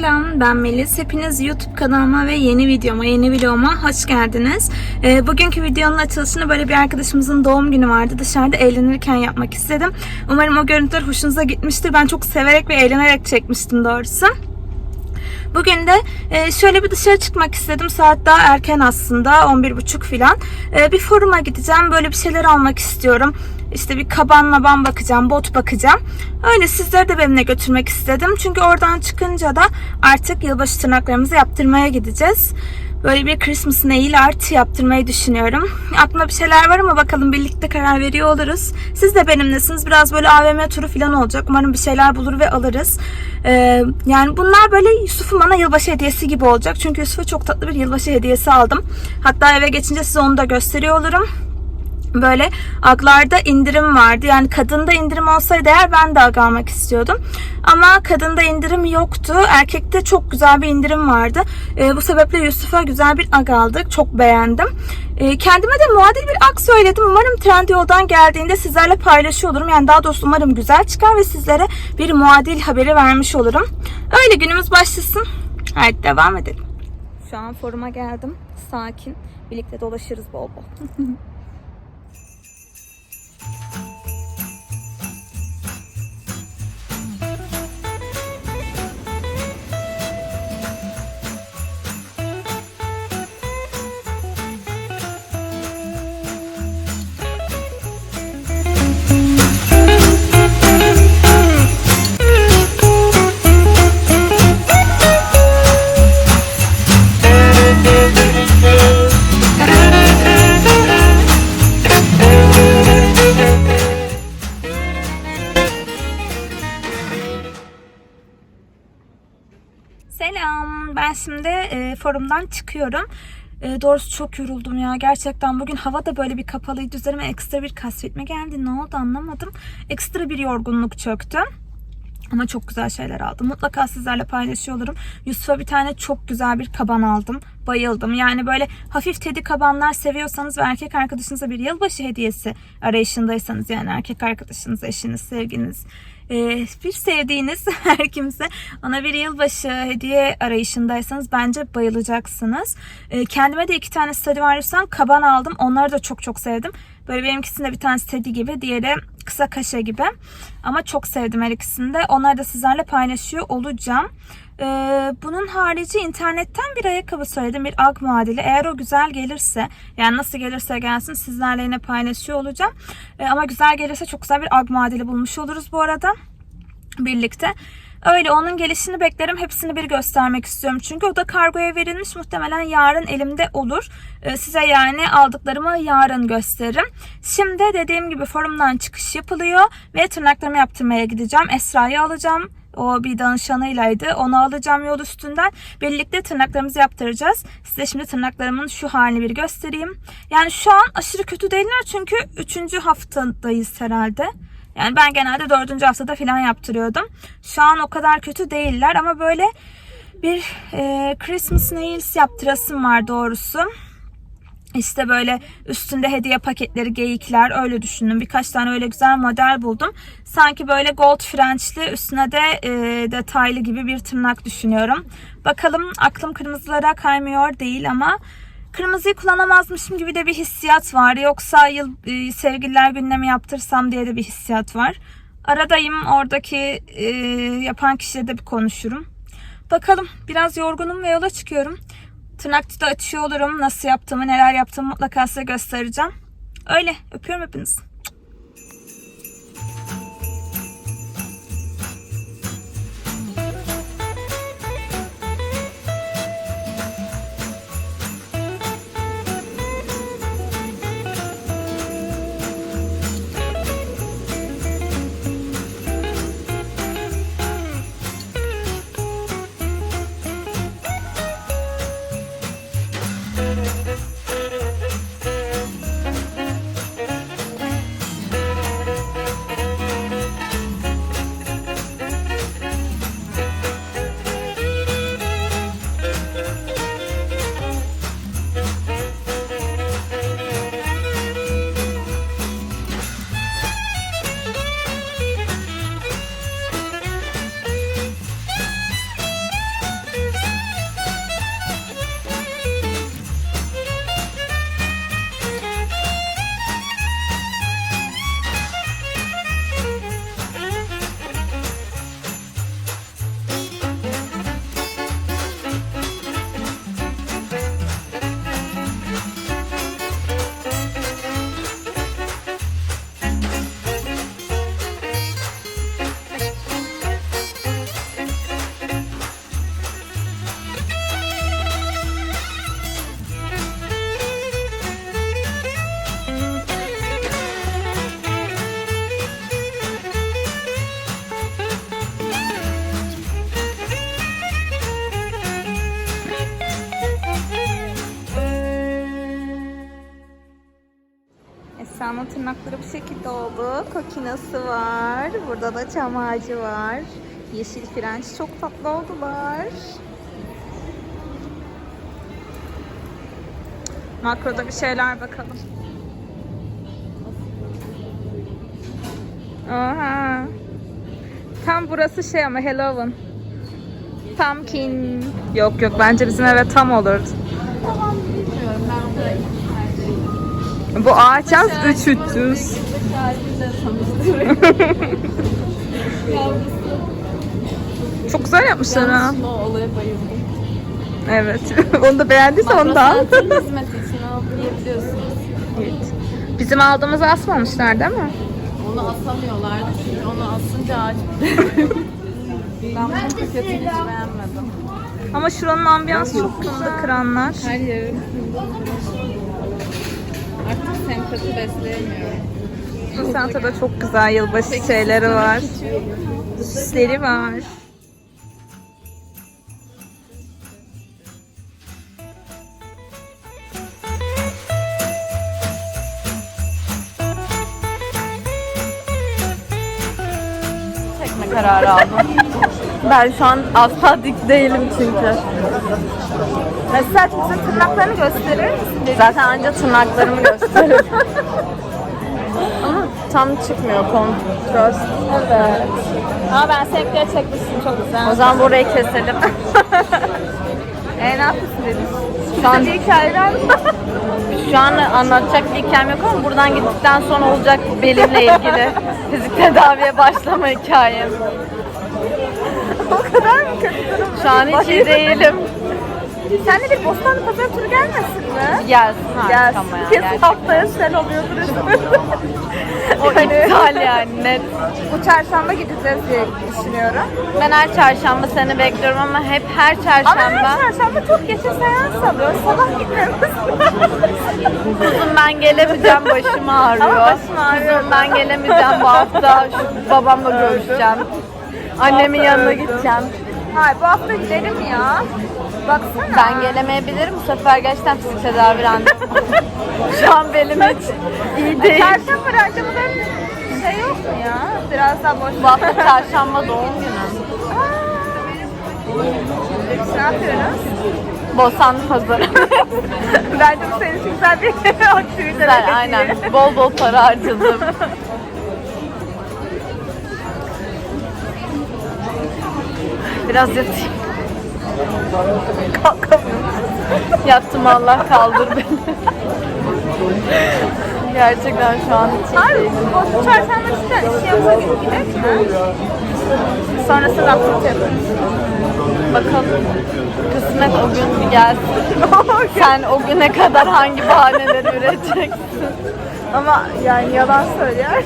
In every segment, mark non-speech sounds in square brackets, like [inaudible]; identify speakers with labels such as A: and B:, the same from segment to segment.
A: Selam ben Melis. Hepiniz YouTube kanalıma ve yeni videoma, yeni videoma hoş geldiniz. Ee, bugünkü videonun açılışını böyle bir arkadaşımızın doğum günü vardı. Dışarıda eğlenirken yapmak istedim. Umarım o görüntüler hoşunuza gitmiştir. Ben çok severek ve eğlenerek çekmiştim doğrusu. Bugün de e, şöyle bir dışarı çıkmak istedim. Saat daha erken aslında 11.30 filan. E, bir foruma gideceğim. Böyle bir şeyler almak istiyorum. İşte bir kaban maban bakacağım, bot bakacağım. Öyle sizleri de benimle götürmek istedim. Çünkü oradan çıkınca da artık yılbaşı tırnaklarımızı yaptırmaya gideceğiz. Böyle bir Christmas nail art yaptırmayı düşünüyorum. Aklımda bir şeyler var ama bakalım birlikte karar veriyor oluruz. Siz de benimlesiniz. Biraz böyle AVM turu falan olacak. Umarım bir şeyler bulur ve alırız. Ee, yani bunlar böyle Yusuf'un bana yılbaşı hediyesi gibi olacak. Çünkü Yusuf'a çok tatlı bir yılbaşı hediyesi aldım. Hatta eve geçince size onu da gösteriyor olurum böyle aglarda indirim vardı. Yani kadında indirim olsaydı eğer ben de ag almak istiyordum. Ama kadında indirim yoktu. Erkekte çok güzel bir indirim vardı. E, bu sebeple Yusuf'a güzel bir ag aldık. Çok beğendim. E, kendime de muadil bir ag söyledim. Umarım Trendyol'dan geldiğinde sizlerle paylaşıyor olurum. Yani daha doğrusu umarım güzel çıkar ve sizlere bir muadil haberi vermiş olurum. Öyle günümüz başlasın. Haydi devam edelim. Şu an foruma geldim. Sakin. Birlikte dolaşırız bol bol. [laughs] forumdan çıkıyorum. E, doğrusu çok yoruldum ya. Gerçekten bugün hava da böyle bir kapalıydı. Üzerime ekstra bir kasvetme geldi. Ne oldu anlamadım. Ekstra bir yorgunluk çöktü. Ama çok güzel şeyler aldım. Mutlaka sizlerle paylaşıyor olurum. Yusuf'a bir tane çok güzel bir kaban aldım. Bayıldım. Yani böyle hafif tedi kabanlar seviyorsanız ve erkek arkadaşınıza bir yılbaşı hediyesi arayışındaysanız yani erkek arkadaşınız, eşiniz, sevginiz, ee, bir sevdiğiniz [laughs] her kimse ona bir yılbaşı hediye arayışındaysanız bence bayılacaksınız. Ee, kendime de iki tane Stradivarius'tan kaban aldım. Onları da çok çok sevdim. Böyle benimkisinde bir tanesi Teddy gibi, diğeri kısa kaşe gibi. Ama çok sevdim her ikisini de. Onları da sizlerle paylaşıyor olacağım. Ee, bunun harici internetten bir ayakkabı söyledim. Bir ag muadili. Eğer o güzel gelirse yani nasıl gelirse gelsin sizlerle yine paylaşıyor olacağım. Ee, ama güzel gelirse çok güzel bir ag muadili bulmuş oluruz bu arada. Birlikte. Öyle onun gelişini beklerim. Hepsini bir göstermek istiyorum. Çünkü o da kargoya verilmiş. Muhtemelen yarın elimde olur. Ee, size yani aldıklarımı yarın gösteririm. Şimdi dediğim gibi forumdan çıkış yapılıyor. Ve tırnaklarımı yaptırmaya gideceğim. Esra'yı alacağım. O bir danışanıylaydı. Onu alacağım yol üstünden. Birlikte tırnaklarımızı yaptıracağız. Size şimdi tırnaklarımın şu halini bir göstereyim. Yani şu an aşırı kötü değiller çünkü 3. haftadayız herhalde. Yani ben genelde 4. haftada falan yaptırıyordum. Şu an o kadar kötü değiller ama böyle bir e, Christmas nails yaptırasım var doğrusu. İşte böyle üstünde hediye paketleri, geyikler öyle düşündüm. Birkaç tane öyle güzel model buldum. Sanki böyle gold French'li üstüne de e, detaylı gibi bir tırnak düşünüyorum. Bakalım aklım kırmızılara kaymıyor değil ama kırmızıyı kullanamazmışım gibi de bir hissiyat var. Yoksa yıl e, sevgililer gününe mi yaptırsam diye de bir hissiyat var. Aradayım oradaki e, yapan kişiyle de bir konuşurum. Bakalım biraz yorgunum ve yola çıkıyorum. Tırnakçıda açıyor olurum. Nasıl yaptığımı, neler yaptığımı mutlaka size göstereceğim. Öyle. Öpüyorum hepinizi. Bunun tırnakları bu şekilde oldu. Kokinası var. Burada da çam ağacı var. Yeşil frenç çok tatlı oldular. Makroda bir şeyler bakalım. Aha. Tam burası şey ama Halloween. Pumpkin. Yok yok bence bizim eve tam olurdu.
B: Tamam bilmiyorum ben ikna
A: Bu ağaç yalnız 300.
B: Yılbaşı [laughs] haliyle tanıştırıyorum. Yavrusu.
A: Çok güzel yapmışlar ha.
B: Olaya bayıldım.
A: Evet. [laughs] Onu da beğendiyse ondan.
B: Makrosanatın [laughs] hizmeti için alabiliyorsunuz.
A: Evet. Bizim aldığımızı asmamışlar değil mi?
B: Onu asamıyorlardı çünkü onu asınca ağaç Ben bunun paketini hiç beğenmedim.
A: Ama şuranın ambiyansı çok güzel kıranlar.
B: Her yeri. Artık sempati besleyemiyorum.
A: Santa'da çok güzel yılbaşı şeyleri var. Süsleri var.
B: Çekme kararı aldım. Ben şu an asla dik değilim çünkü.
A: Mesela bizim tırnaklarını gösterir misin?
B: Zaten anca tırnaklarımı gösteriyor. [laughs] Ama tam çıkmıyor kontrol.
A: Evet. Ama ben seninkileri çekmişsin çok güzel.
B: O zaman burayı keselim. [laughs]
A: E ne yapıyorsun dedim.
B: Şu an,
A: Bir hikayeden
B: şu an anlatacak bir hikayem yok ama buradan gittikten sonra olacak belimle ilgili [laughs] fizik tedaviye başlama hikayem.
A: O kadar mı kötü durum?
B: Şu an hiç iyi değilim.
A: Senle bir Bostanlı Pazar turu gelmesin mi?
B: Gelsin artık ama ya.
A: Kesin
B: gerçekten.
A: haftaya sen oluyordur üstümüzde.
B: O iptal yani net.
A: Bu çarşamba gideceğiz diye düşünüyorum.
B: Ben her çarşamba seni bekliyorum ama hep her
A: Ama
B: çarşamba.
A: her çarşamba çok geçe seans alıyor. Sabah gitmemiz
B: Kuzum ben gelemeyeceğim başım ağrıyor.
A: Ama başım ağrıyor.
B: Kuzum ben gelemeyeceğim bu hafta şu babamla görüşeceğim. Annemin yanına gideceğim.
A: Hayır bu hafta gidelim ya. Baksana.
B: Ben gelemeyebilirim bu sefer gerçekten fizik tedavi randevum. Şu an belim hiç iyi değil.
A: Çarşamba randevuların şey yok mu ya? Biraz daha boş.
B: Bu hafta çarşamba doğum günüm.
A: Ne yapıyoruz?
B: Bostanlı pazarı. [laughs]
A: Bence bu senin için güzel bir [laughs] aktivite.
B: Güzel aynen. Bol bol para harcadım. [laughs] Biraz yatayım.
A: Kalkamıyorum.
B: Yattım Allah kaldır beni. Gerçekten şu an
A: Hayır,
B: değilim.
A: bu çarşamba cidden iş yapsa gidelim mi? Sonrasında aktivite yaparız.
B: Bakalım. Kısmet o gün bir gelsin. [laughs] Sen o güne kadar hangi bahaneleri üreteceksin?
A: Ama yani yalan söyler.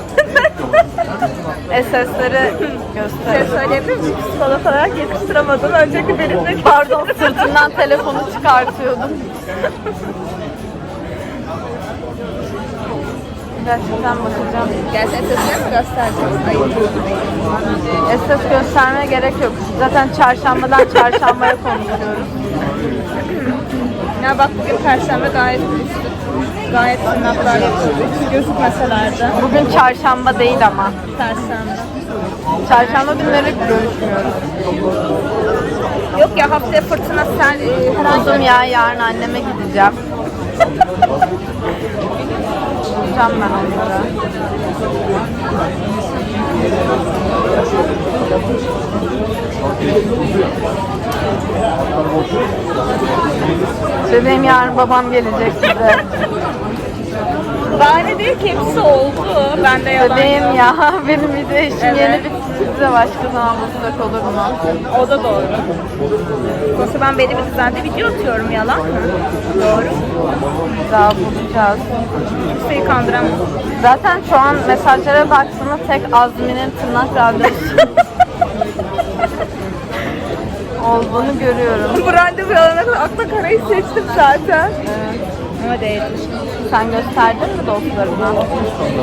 B: SS'leri [laughs]
A: şey
B: göster.
A: söyleyebilir miyim? Psikolog olarak yakıştıramadım. Önceki benimle
B: Pardon sırtından telefonu çıkartıyordum. Gerçekten bakacağım.
A: Gerçekten sesini mi göstereceğiz? Hayır.
B: Göstermeye gerek yok. Zaten çarşambadan çarşambaya konuşuyoruz.
A: Ya bak bugün perşembe gayet düştük. Gayet tırnaklar yapıyorduk. Gözükmeseler de.
B: Bugün çarşamba değil ama.
A: Perşembe.
B: Çarşamba günleri görüşmüyoruz.
A: Yok ya haftaya fırtına sen e,
B: Uzun ya yarın anneme gideceğim. Bulacağım ben onları. Bebeğim yarın babam gelecek bize.
A: bahane değil ki hepsi oldu. Ben de yalan.
B: Bebeğim ya [laughs] benim bir de işim
A: Evet.
B: yeni bitti. Size başka zaman bulsak olur mu?
A: O da doğru. Yoksa ben belli bir düzende video atıyorum yalan mı? Doğru.
B: Daha bulacağız.
A: Kimseyi kandıramam.
B: Zaten şu an mesajlara baktığımda tek Azmi'nin tırnak randevusu [laughs] olduğunu görüyorum.
A: Bu randevu alana kadar akla karayı seçtim zaten. Ama değil.
B: Sen gösterdin mi dostlarına?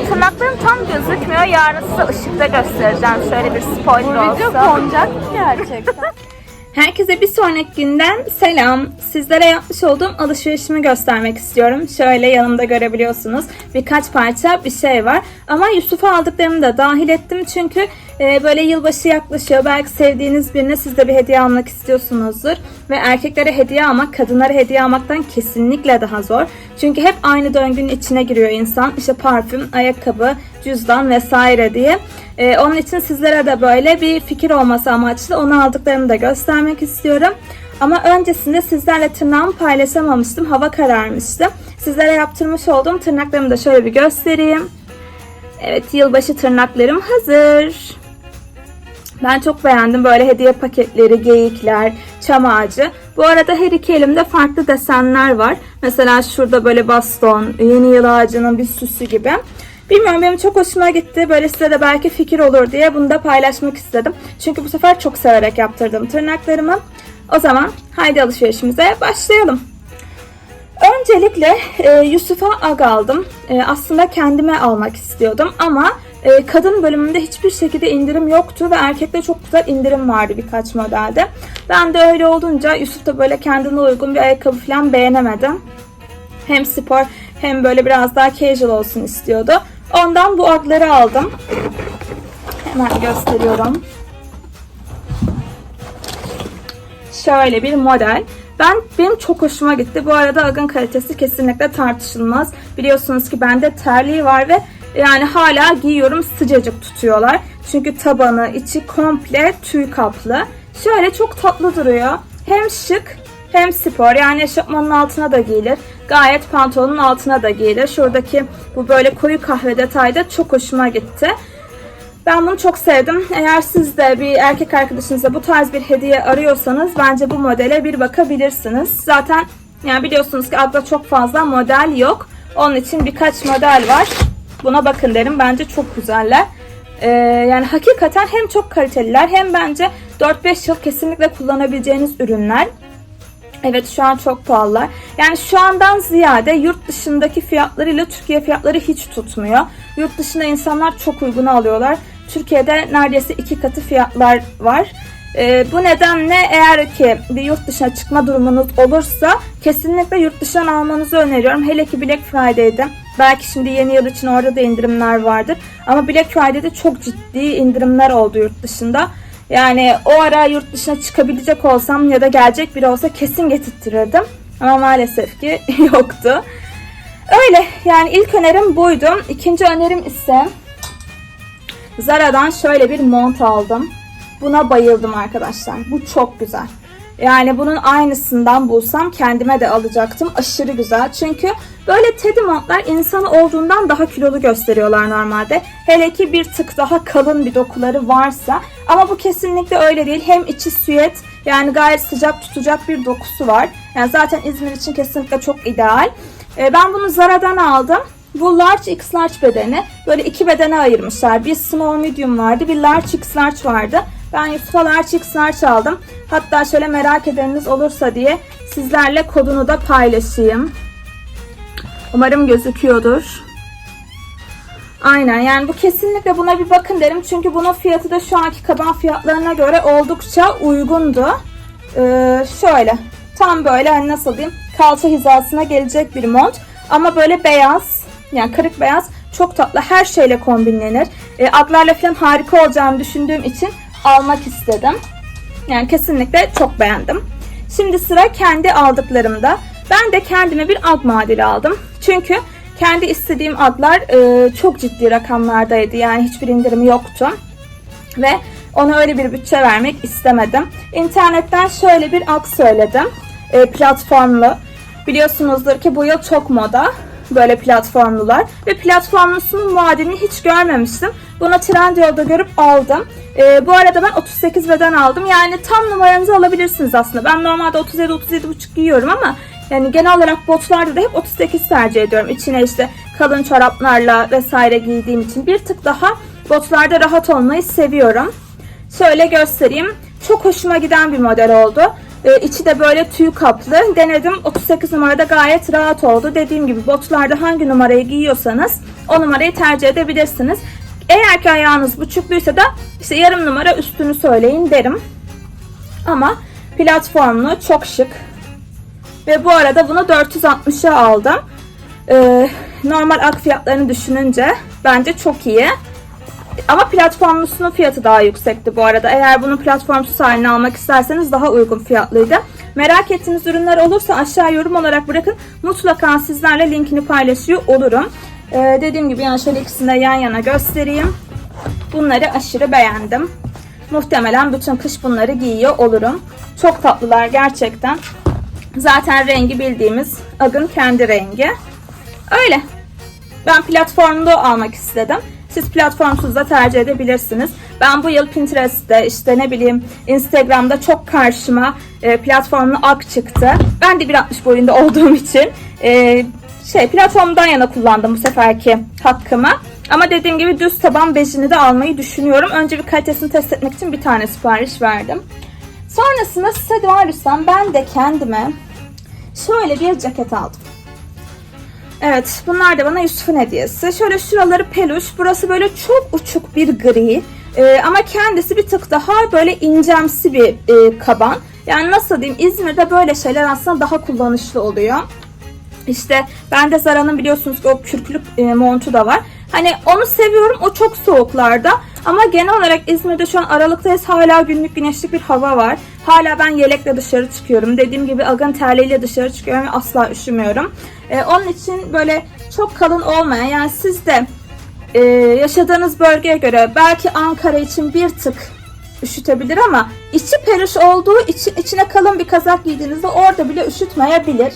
A: Tırnaklarım tam gözükmüyor. Yarın size ışıkta göstereceğim. Şöyle bir
B: Bu
A: spoiler
B: video
A: olsun.
B: konacak mı gerçekten? [laughs]
A: Herkese bir sonraki günden selam. Sizlere yapmış olduğum alışverişimi göstermek istiyorum. Şöyle yanımda görebiliyorsunuz. Birkaç parça bir şey var. Ama Yusuf'a aldıklarımı da dahil ettim. Çünkü e, böyle yılbaşı yaklaşıyor. Belki sevdiğiniz birine siz de bir hediye almak istiyorsunuzdur. Ve erkeklere hediye almak kadınlara hediye almaktan kesinlikle daha zor. Çünkü hep aynı döngünün içine giriyor insan. İşte parfüm, ayakkabı, cüzdan vesaire diye. Ee, onun için sizlere de böyle bir fikir olması amaçlı onu aldıklarımı da göstermek istiyorum. Ama öncesinde sizlerle tırnağımı paylaşamamıştım. Hava kararmıştı. Sizlere yaptırmış olduğum tırnaklarımı da şöyle bir göstereyim. Evet yılbaşı tırnaklarım hazır. Ben çok beğendim böyle hediye paketleri, geyikler, çam ağacı. Bu arada her iki elimde farklı desenler var. Mesela şurada böyle baston, yeni yıl ağacının bir süsü gibi. Bilmiyorum benim çok hoşuma gitti. Böyle size de belki fikir olur diye bunu da paylaşmak istedim. Çünkü bu sefer çok severek yaptırdım tırnaklarımı. O zaman haydi alışverişimize başlayalım. Öncelikle e, Yusuf'a ag aldım. E, aslında kendime almak istiyordum ama e, kadın bölümünde hiçbir şekilde indirim yoktu ve erkekte çok güzel indirim vardı birkaç modelde. Ben de öyle olunca Yusuf da böyle kendine uygun bir ayakkabı falan beğenemedim. Hem spor hem böyle biraz daha casual olsun istiyordu. Ondan bu agları aldım. Hemen gösteriyorum. Şöyle bir model. Ben benim çok hoşuma gitti. Bu arada agın kalitesi kesinlikle tartışılmaz. Biliyorsunuz ki bende terliği var ve yani hala giyiyorum sıcacık tutuyorlar. Çünkü tabanı, içi komple tüy kaplı. Şöyle çok tatlı duruyor. Hem şık hem spor. Yani eşofmanın altına da giyilir. Gayet pantolonun altına da giyilir. Şuradaki bu böyle koyu kahve detayı da çok hoşuma gitti. Ben bunu çok sevdim. Eğer siz de bir erkek arkadaşınıza bu tarz bir hediye arıyorsanız bence bu modele bir bakabilirsiniz. Zaten yani biliyorsunuz ki adda çok fazla model yok. Onun için birkaç model var. Buna bakın derim. Bence çok güzeller. Ee, yani hakikaten hem çok kaliteliler hem bence 4-5 yıl kesinlikle kullanabileceğiniz ürünler. Evet şu an çok pahalılar. Yani şu andan ziyade yurt dışındaki fiyatlarıyla Türkiye fiyatları hiç tutmuyor. Yurt dışında insanlar çok uygun alıyorlar. Türkiye'de neredeyse iki katı fiyatlar var. Ee, bu nedenle eğer ki bir yurt dışına çıkma durumunuz olursa kesinlikle yurt dışından almanızı öneriyorum. Hele ki Black Friday'de. Belki şimdi yeni yıl için orada da indirimler vardır. Ama Black Friday'de çok ciddi indirimler oldu yurt dışında. Yani o ara yurt dışına çıkabilecek olsam ya da gelecek biri olsa kesin getirtirirdim. Ama maalesef ki [laughs] yoktu. Öyle yani ilk önerim buydu. İkinci önerim ise Zara'dan şöyle bir mont aldım. Buna bayıldım arkadaşlar. Bu çok güzel. Yani bunun aynısından bulsam kendime de alacaktım. Aşırı güzel. Çünkü böyle teddy montlar insan olduğundan daha kilolu gösteriyorlar normalde. Hele ki bir tık daha kalın bir dokuları varsa. Ama bu kesinlikle öyle değil. Hem içi süet yani gayet sıcak tutacak bir dokusu var. Yani zaten İzmir için kesinlikle çok ideal. Ee, ben bunu Zara'dan aldım. Bu large x large bedeni böyle iki bedene ayırmışlar. Bir small medium vardı, bir large x large vardı. Ben Yusuf'a large x large aldım. Hatta şöyle merak edeniniz olursa diye sizlerle kodunu da paylaşayım. Umarım gözüküyordur. Aynen yani bu kesinlikle buna bir bakın derim. Çünkü bunun fiyatı da şu anki kaban fiyatlarına göre oldukça uygundu. Ee, şöyle tam böyle hani nasıl diyeyim kalça hizasına gelecek bir mont. Ama böyle beyaz yani kırık beyaz çok tatlı her şeyle kombinlenir. E, aglarla falan harika olacağını düşündüğüm için almak istedim. Yani kesinlikle çok beğendim. Şimdi sıra kendi aldıklarımda. Ben de kendime bir ag modeli aldım. Çünkü kendi istediğim adlar e, çok ciddi rakamlardaydı. Yani hiçbir indirim yoktu. Ve ona öyle bir bütçe vermek istemedim. İnternetten şöyle bir ag söyledim. E, platformlu. Biliyorsunuzdur ki bu yıl çok moda böyle platformlular. Ve platformlusunun muadilini hiç görmemiştim. Bunu Trendyol'da görüp aldım. Ee, bu arada ben 38 beden aldım. Yani tam numaranızı alabilirsiniz aslında. Ben normalde 37-37,5 giyiyorum ama yani genel olarak botlarda da hep 38 tercih ediyorum. İçine işte kalın çoraplarla vesaire giydiğim için bir tık daha botlarda rahat olmayı seviyorum. Şöyle göstereyim. Çok hoşuma giden bir model oldu. Ee, içi de böyle tüy kaplı. Denedim. 38 numarada gayet rahat oldu. Dediğim gibi botlarda hangi numarayı giyiyorsanız o numarayı tercih edebilirsiniz. Eğer ki ayağınız buçukluysa da işte yarım numara üstünü söyleyin derim. Ama Platformlu, çok şık. Ve bu arada bunu 460'a aldım. Ee, normal ak fiyatlarını düşününce bence çok iyi. Ama platformlusunun fiyatı daha yüksekti bu arada. Eğer bunun platformsuz halini almak isterseniz daha uygun fiyatlıydı. Merak ettiğiniz ürünler olursa aşağı yorum olarak bırakın. Mutlaka sizlerle linkini paylaşıyor olurum. Ee, dediğim gibi yani şöyle ikisini de yan yana göstereyim. Bunları aşırı beğendim. Muhtemelen bütün kış bunları giyiyor olurum. Çok tatlılar gerçekten. Zaten rengi bildiğimiz Agın kendi rengi. Öyle. Ben platformlu almak istedim. Siz platformsuz tercih edebilirsiniz. Ben bu yıl Pinterest'te işte ne bileyim Instagram'da çok karşıma e, platformlu ak çıktı. Ben de 1.60 boyunda [laughs] olduğum için e, şey platformdan yana kullandım bu seferki hakkımı. Ama dediğim gibi düz taban bejini de almayı düşünüyorum. Önce bir kalitesini test etmek için bir tane sipariş verdim. Sonrasında Stradivarius'tan ben de kendime şöyle bir ceket aldım. Evet bunlar da bana Yusuf'un hediyesi. Şöyle şuraları peluş. Burası böyle çok uçuk bir gri. Ee, ama kendisi bir tık daha böyle incemsi bir e, kaban. Yani nasıl diyeyim İzmir'de böyle şeyler aslında daha kullanışlı oluyor. İşte ben de Zara'nın biliyorsunuz ki o kürklük e, montu da var. Hani onu seviyorum o çok soğuklarda. Ama genel olarak İzmir'de şu an Aralık'tayız hala günlük güneşlik bir hava var. Hala ben yelekle dışarı çıkıyorum. Dediğim gibi agın terliğiyle dışarı çıkıyorum ve asla üşümüyorum. E, onun için böyle çok kalın olmayan yani siz de e, yaşadığınız bölgeye göre belki Ankara için bir tık üşütebilir ama içi peluş olduğu için içine kalın bir kazak giydiğinizde orada bile üşütmeyebilir.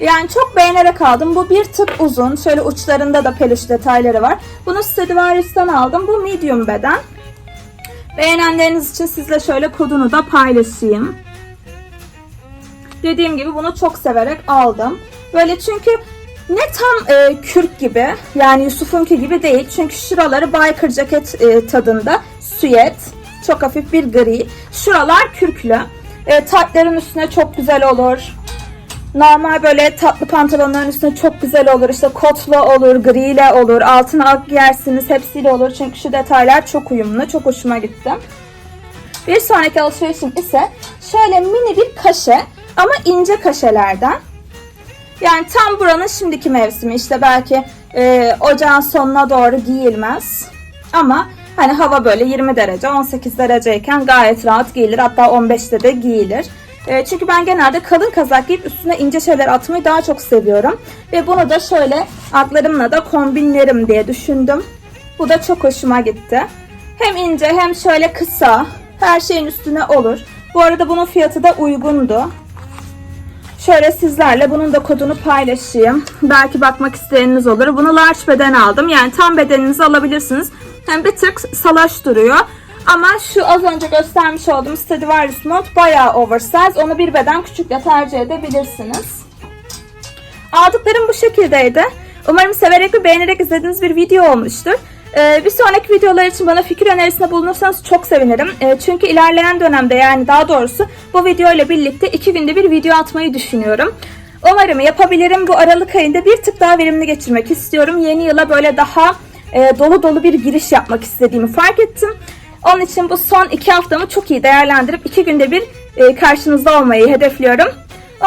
A: Yani çok beğenerek aldım. Bu bir tık uzun. Şöyle uçlarında da peluş detayları var. Bunu Stradivarius'tan aldım. Bu medium beden. Beğenenleriniz için sizle şöyle kodunu da paylaşayım. Dediğim gibi bunu çok severek aldım. Böyle çünkü ne tam e, kürk gibi yani Yusuf'unki gibi değil. Çünkü şuraları biker ceket e, tadında süet. Çok hafif bir gri. Şuralar kürklü. E, taytların üstüne çok güzel olur. Normal böyle tatlı pantolonların üstüne çok güzel olur. İşte kotlu olur, griyle olur. Altına ak giyersiniz. Hepsiyle olur. Çünkü şu detaylar çok uyumlu. Çok hoşuma gitti. Bir sonraki alışverişim ise şöyle mini bir kaşe ama ince kaşelerden. Yani tam buranın şimdiki mevsimi işte belki e, ocağın sonuna doğru giyilmez. Ama hani hava böyle 20 derece 18 dereceyken gayet rahat giyilir. Hatta 15'te de giyilir. E, çünkü ben genelde kalın kazak giyip üstüne ince şeyler atmayı daha çok seviyorum. Ve bunu da şöyle atlarımla da kombinlerim diye düşündüm. Bu da çok hoşuma gitti. Hem ince hem şöyle kısa. Her şeyin üstüne olur. Bu arada bunun fiyatı da uygundu. Şöyle sizlerle bunun da kodunu paylaşayım. Belki bakmak isteyeniniz olur. Bunu large beden aldım. Yani tam bedeninizi alabilirsiniz. Hem bir tık salaş duruyor. Ama şu az önce göstermiş olduğum Stradivarius mont bayağı oversize. Onu bir beden küçükle tercih edebilirsiniz. Aldıklarım bu şekildeydi. Umarım severek ve beğenerek izlediğiniz bir video olmuştur. Ee, bir sonraki videolar için bana fikir önerisinde bulunursanız çok sevinirim. Ee, çünkü ilerleyen dönemde yani daha doğrusu bu video ile birlikte iki günde bir video atmayı düşünüyorum. Umarım yapabilirim. Bu Aralık ayında bir tık daha verimli geçirmek istiyorum. Yeni yıla böyle daha e, dolu dolu bir giriş yapmak istediğimi fark ettim. Onun için bu son iki haftamı çok iyi değerlendirip iki günde bir e, karşınızda olmayı hedefliyorum.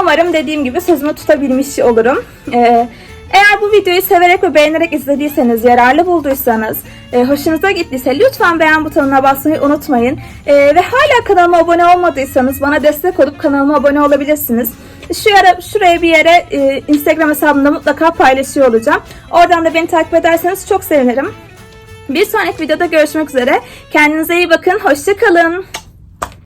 A: Umarım dediğim gibi sözümü tutabilmiş olurum. Ee, eğer bu videoyu severek ve beğenerek izlediyseniz, yararlı bulduysanız, e, hoşunuza gittiyse lütfen beğen butonuna basmayı unutmayın. E, ve hala kanalıma abone olmadıysanız bana destek olup kanalıma abone olabilirsiniz. Şu yere, şuraya bir yere e, Instagram hesabımda mutlaka paylaşıyor olacağım. Oradan da beni takip ederseniz çok sevinirim. Bir sonraki videoda görüşmek üzere. Kendinize iyi bakın. Hoşçakalın.